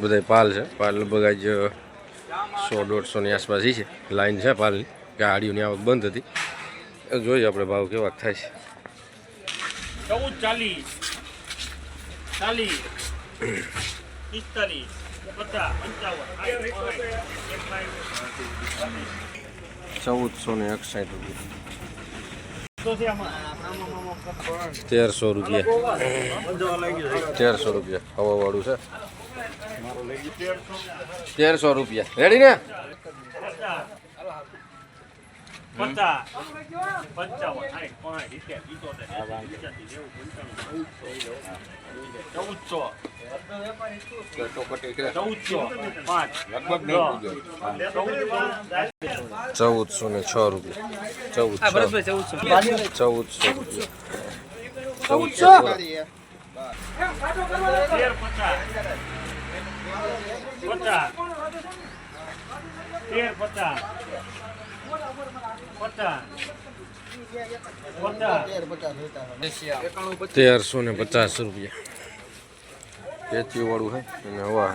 બધા પાલ છે. પાલ લગભગ આજ સો દોઢસોની આસપાસ છે. લાઈન છે પાલની. ગાડીઓની આવક બંધ હતી. જોઈએ આપણે ભાવ કેવા થાય છે. ચૌદ ચાલીસ ચાલીસ પિસ્તાલીસ ચૌદસો ને એકસાઠ રૂપિયા. તેરસો રૂપિયા. તેરસો રૂપિયા હવાવાળું છે. તેરસો રૂપિયા. રેડી ને? ચૌદસો ચૌદસો ચૌદસો ચૌદસો ને છ રૂપિયા. ચૌદ છ. ચૌદસો. રૂપિયા ચૌદસો તેર પચાસ પચાસ તેર પચાસ. તેરસો ને પચાસ રૂપિયા. કેચી વાળું હે અને હવા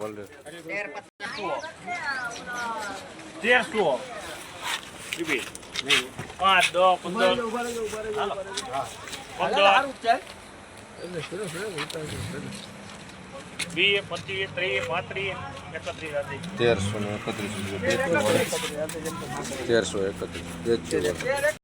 પલટે તેરસો પાંચ દસ પંદર. પંદર. વીસ પચીસ ત્રીસ પાંત્રીસ એકત્રીસ હતી તેરસો ને એકત્રીસ તેરસો એકત્રીસ.